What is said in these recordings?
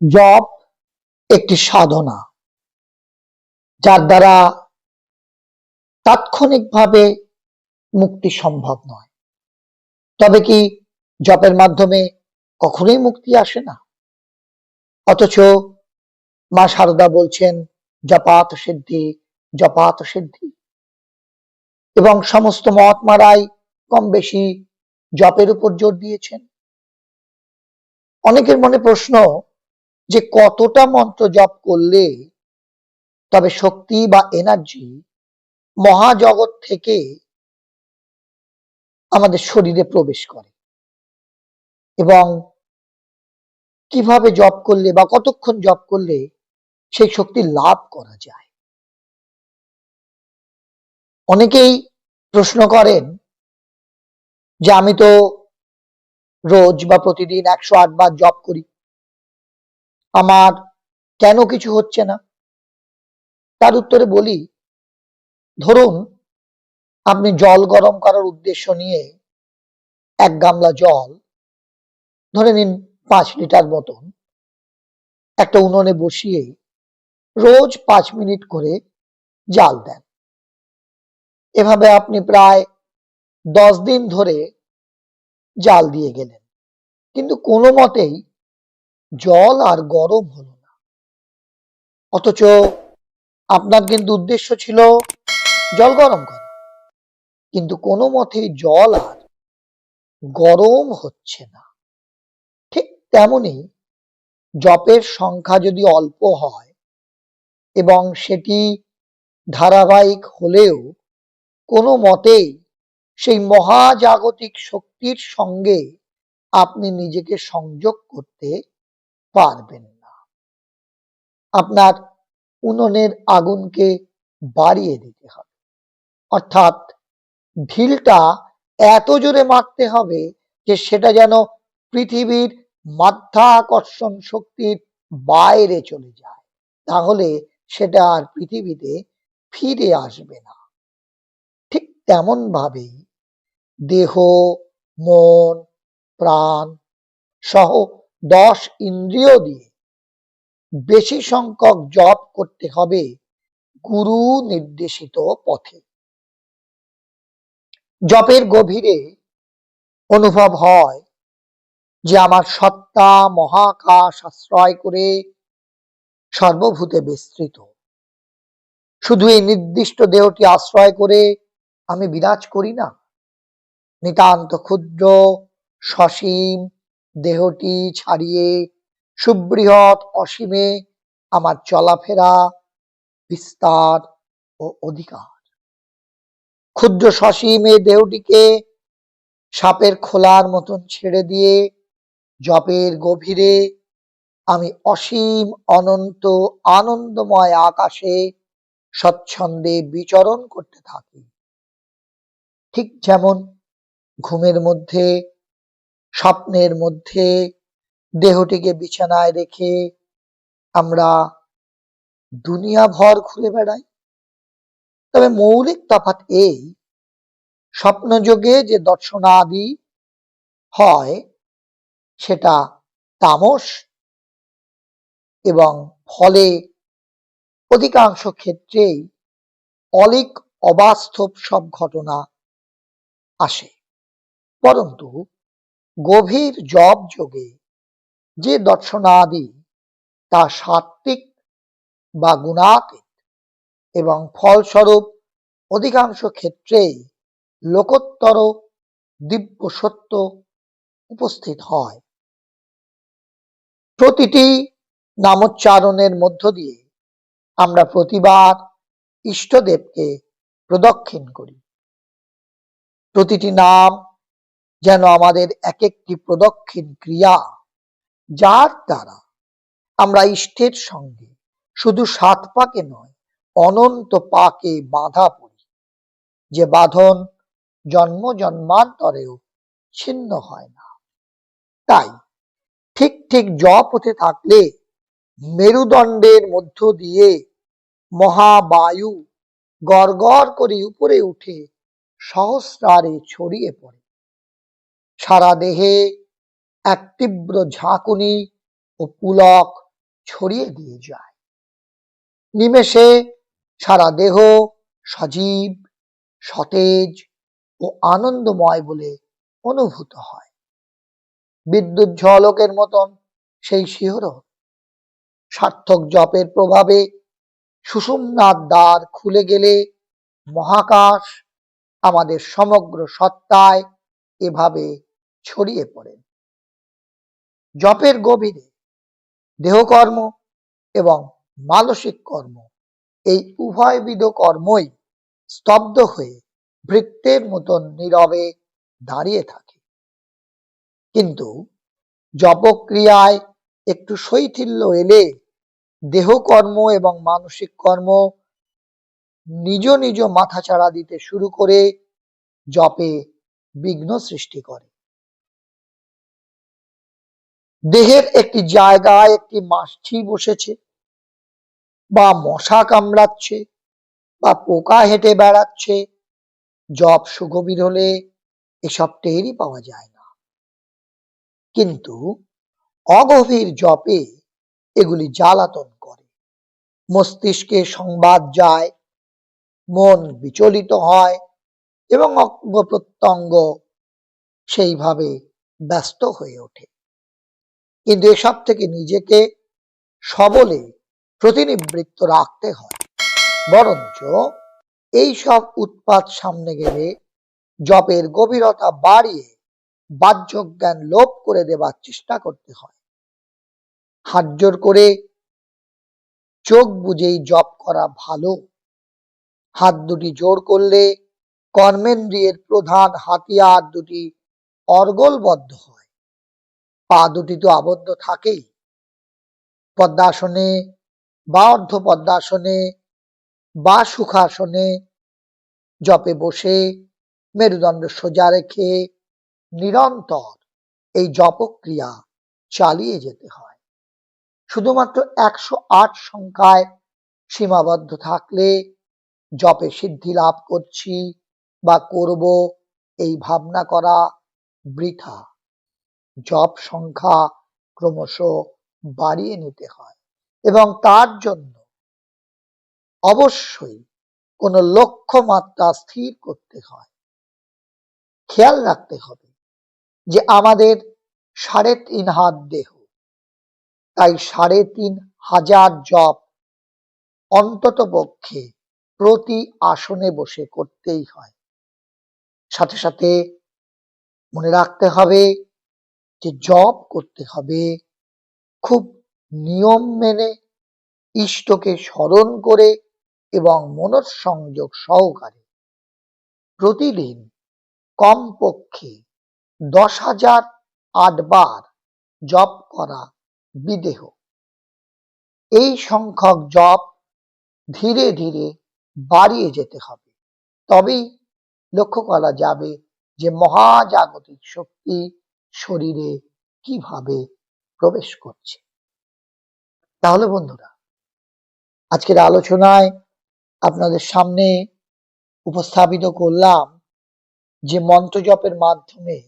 জপ একটি সাধনা, যার দ্বারা তাৎক্ষণিকভাবে মুক্তি সম্ভব নয়। তবে কি জপের মাধ্যমে কখনোই মুক্তি আসে না? অথচ মা সারদা বলছেন, জপাত সিদ্ধি জপাত সিদ্ধি। এবং সমস্ত মহাত্মারাই কম বেশি জপের উপর জোর দিয়েছেন। অনেকের মনে প্রশ্ন যে কতটা মন্ত্র জপ করলে তবে শক্তি বা এনার্জি মহাজগৎ থেকে আমাদের শরীরে প্রবেশ করে। এবং কীভাবে জপ করলে বা কতক্ষণ জপ করলে সেই শক্তি লাভ করা যায়? অনেকেই প্রশ্ন করেন যে আমি তো রোজ বা প্রতিদিন একশো আট বার জপ করি। আমার কেন কিছু হচ্ছে না? তার উত্তরে বলি, ধরুন, আপনি জল গরম করার উদ্দেশ্য নিয়ে এক গামলা জল, ধরে নিন পাঁচ লিটার মতন, একটা উনুনে বসিয়ে রোজ পাঁচ মিনিট করে জাল দেন। এভাবে আপনি প্রায় দশ দিন ধরে জাল দিয়ে গেলেন। কিন্তু কোনো মতেই জল আর গরম হলো না। অথচ আপনার কিন্তু উদ্দেশ্য ছিল জল গরম করা। কিন্তু কোনো মতেই জল আর গরম হচ্ছে না। ঠিক তেমনি জপের সংখ্যা যদি অল্প হয় এবং সেটি ধারাবাহিক হলেও কোনো মতেই সেই মহাজাগতিক শক্তির সঙ্গে আপনি নিজেকে সংযোগ করতে পারবেন না। আপনার উনুনের আগুনকে বাড়িয়ে দিতে হবে। অর্থাৎ ঢিলটা এত জোরে মারতে হবে যে সেটা যেন পৃথিবীর মাধ্যাকর্ষণ শক্তির বাইরে চলে যায়। তাহলে সেটা আর পৃথিবীতে ফিরে আসবে না। ঠিক তেমন ভাবেই দেহ, মন, প্রাণ সহ দশ ইন্দ্রিয় দিয়ে বেশি সংখ্যক জপ করতে হবে গুরু নির্দেশিত পথে। জপের গভীরে অনুভব হয় যে আমার সত্তা মহাকাশ আশ্রয় করে সর্বভূতে বিস্তৃত। শুধু এই নির্দিষ্ট দেহটি আশ্রয় করে আমি বিরাজ করি না। নিতান্ত ক্ষুদ্র, সসীম দেহটি ছাড়িয়ে সুবৃহৎ অসীমে আমার চলাফেরা, বিস্তার ও অধিকার। ক্ষুদ্র সসীম দেহটিকে সাপের খোলার মতন ছেড়ে দিয়ে জপের গভীরে আমি অসীম, অনন্ত, আনন্দময় আকাশে স্বচ্ছন্দে বিচরণ করতে থাকি। ঠিক যেমন ঘুমের মধ্যে স্বপ্নের মধ্যে দেহটিকে বিছানায় রেখে আমরা দুনিয়া ভর ঘুরে বেড়াই। তবে মৌলিক তফাৎ এই, স্বপ্নযোগে যে দর্শনাদি হয়, সেটা তামস এবং ফলে অধিকাংশ ক্ষেত্রেই অলিক অবাস্তব সব ঘটনা আসে। পরন্তু গভীর জব যোগে যে দর্শনাদি তা সাত্ত্বিক বা গুণাতীত এবং ফলস্বরূপ অধিকাংশ ক্ষেত্রেই লোকোত্তর দিব্য সত্য উপস্থিত হয়। প্রতিটি নামোচ্চারণের মধ্য দিয়ে আমরা প্রতিবার ইষ্টদেবকে প্রদক্ষিণ করি। প্রতিটি নাম যেন আমাদের এক একটি প্রদক্ষিণ ক্রিয়া, যার দ্বারা আমরা ইষ্টের সঙ্গে শুধু সাত পাকে নয়, অনন্ত পাকে বাঁধা পড়ি। যে বাঁধন জন্ম জন্মান্তরেও ছিন্ন হয় না। তাই ঠিক ঠিক জপ হতে থাকলে মেরুদণ্ডের মধ্য দিয়ে মহাবায়ু গড় করে উপরে উঠে সহস্রারে ছড়িয়ে পড়ে। সারা দেহে এক তীব্র ঝাঁকুনি ও পুলক ছড়িয়ে দিয়ে যায়। নিমেষে সারা দেহ সজীব, সতেজ ও আনন্দময় বলে অনুভূত হয়। বিদ্যুৎ ঝলকের মতন সেই শিহরণ। সার্থক জপের প্রভাবে সুষুম্নার দ্বার খুলে গেলে মহাকাশ আমাদের সমগ্র সত্তায় এভাবে ছড়িয়ে পড়ে। জপের গভীরে দেহকর্ম এবং মানসিক কর্ম এই উভয়বিধ কর্মই স্তব্ধ হয়ে বৃত্তের মতন নীরবে দাঁড়িয়ে থাকে। কিন্তু জপক্রিয়ায় একটু শৈথিল্য এলে দেহকর্ম এবং মানসিক কর্ম নিজ নিজ মাথাচাড়া দিতে শুরু করে জপে বিঘ্ন সৃষ্টি করে। দেহের একটি জায়গায় একটি মাছি বসেছে, বা মশা কামড়াচ্ছে, বা পোকা হেঁটে বেড়াচ্ছে, জপ সুগভীর হলে এসব টেরই পাওয়া যায় না। কিন্তু অগভীর জপে এগুলি জ্বালাতন করে। মস্তিষ্কে সংবাদ যায়, মন বিচলিত হয়, এবং অঙ্গ প্রত্যঙ্গ সেইভাবে ব্যস্ত হয়ে ওঠে। কিন্তু এসব থেকে নিজেকে সবলে প্রতিনিবৃত্ত রাখতে হয়। বরঞ্চ এই সব উৎপাত সামনে গেলে জপের গভীরতা বাড়িয়ে বাহ্য জ্ঞান লোপ করে দেবার চেষ্টা করতে হয়। হাত জোর করে চোখ বুঝেই জপ করা ভালো। হাত দুটি জোর করলে কর্মেন্দ্রিয়ের প্রধান হাতিয়ার দুটি অর্গলবদ্ধ হয়। পা দুটি তো আবদ্ধ থাকেই। পদ্মাসনে বা অর্ধ পদ্মাসনে বা সুখাসনে জপে বসে মেরুদণ্ড সোজা রেখে নিরন্তর এই জপক্রিয়া চালিয়ে যেতে হয়। শুধুমাত্র একশো আট সংখ্যায় সীমাবদ্ধ থাকলে জপে সিদ্ধি লাভ করছি বা করব এই ভাবনা করা বৃথা। জপ সংখ্যা ক্রমশ বাড়িয়ে নিতে হয় এবং তার জন্য অবশ্যই কোনো লক্ষ্যমাত্রা স্থির করতে হয়। খেয়াল রাখতে হবে যে আমাদের সাড়ে তিন হাত দেহ, তাই সাড়ে তিন হাজার জপ অন্তত পক্ষে প্রতি আসনে বসে করতেই হয়। সাথে সাথে মনে রাখতে হবে যে জপ করতে হবে, খুব নিয়ম মেনে ইষ্টকে স্মরণ করে এবং মনঃসংযোগ সহকারে প্রতিদিন কমপক্ষে দশ হাজার আটবার জপ করা বিদেহ। এই সংখ্যক জপ ধীরে ধীরে বাড়িয়ে যেতে হবে। তবেই লক্ষ্য করা যাবে যে মহাজাগতিক শক্তি শরীরে কীভাবে প্রবেশ করছে? তাহলে বন্ধুরা, আজকের আলোচনায় আপনাদের সামনে উপস্থাপিত করলাম যে মন্ত্র জপের মাধ্যমে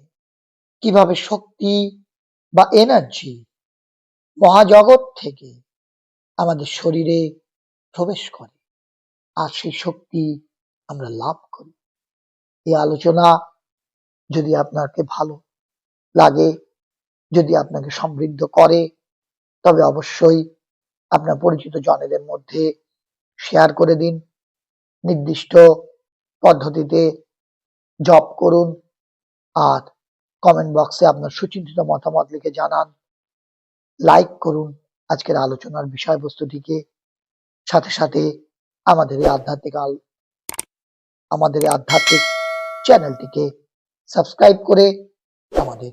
কীভাবে শক্তি বা এনার্জি মহাজগৎ থেকে আমাদের শরীরে প্রবেশ করে আর সেই শক্তি আমরা লাভ করি। এই আলোচনা যদি আপনাকে ভালো লাগে, যদি আপনাকে সমৃদ্ধ করে, তবে অবশ্যই আপনার পরিচিত জনেদের মধ্যে শেয়ার করে দিন। নির্দিষ্ট পদ্ধতিতে জব করুন আর কমেন্ট বক্সে আপনার সুচিন্তিত মতামত লিখে জানান। লাইক করুন আজকের আলোচনার বিষয়বস্তুটিকে। সাথে সাথে আমাদের এই আধ্যাত্মিক আমাদের এই আধ্যাত্মিক চ্যানেলটিকে সাবস্ক্রাইব করে আমাদের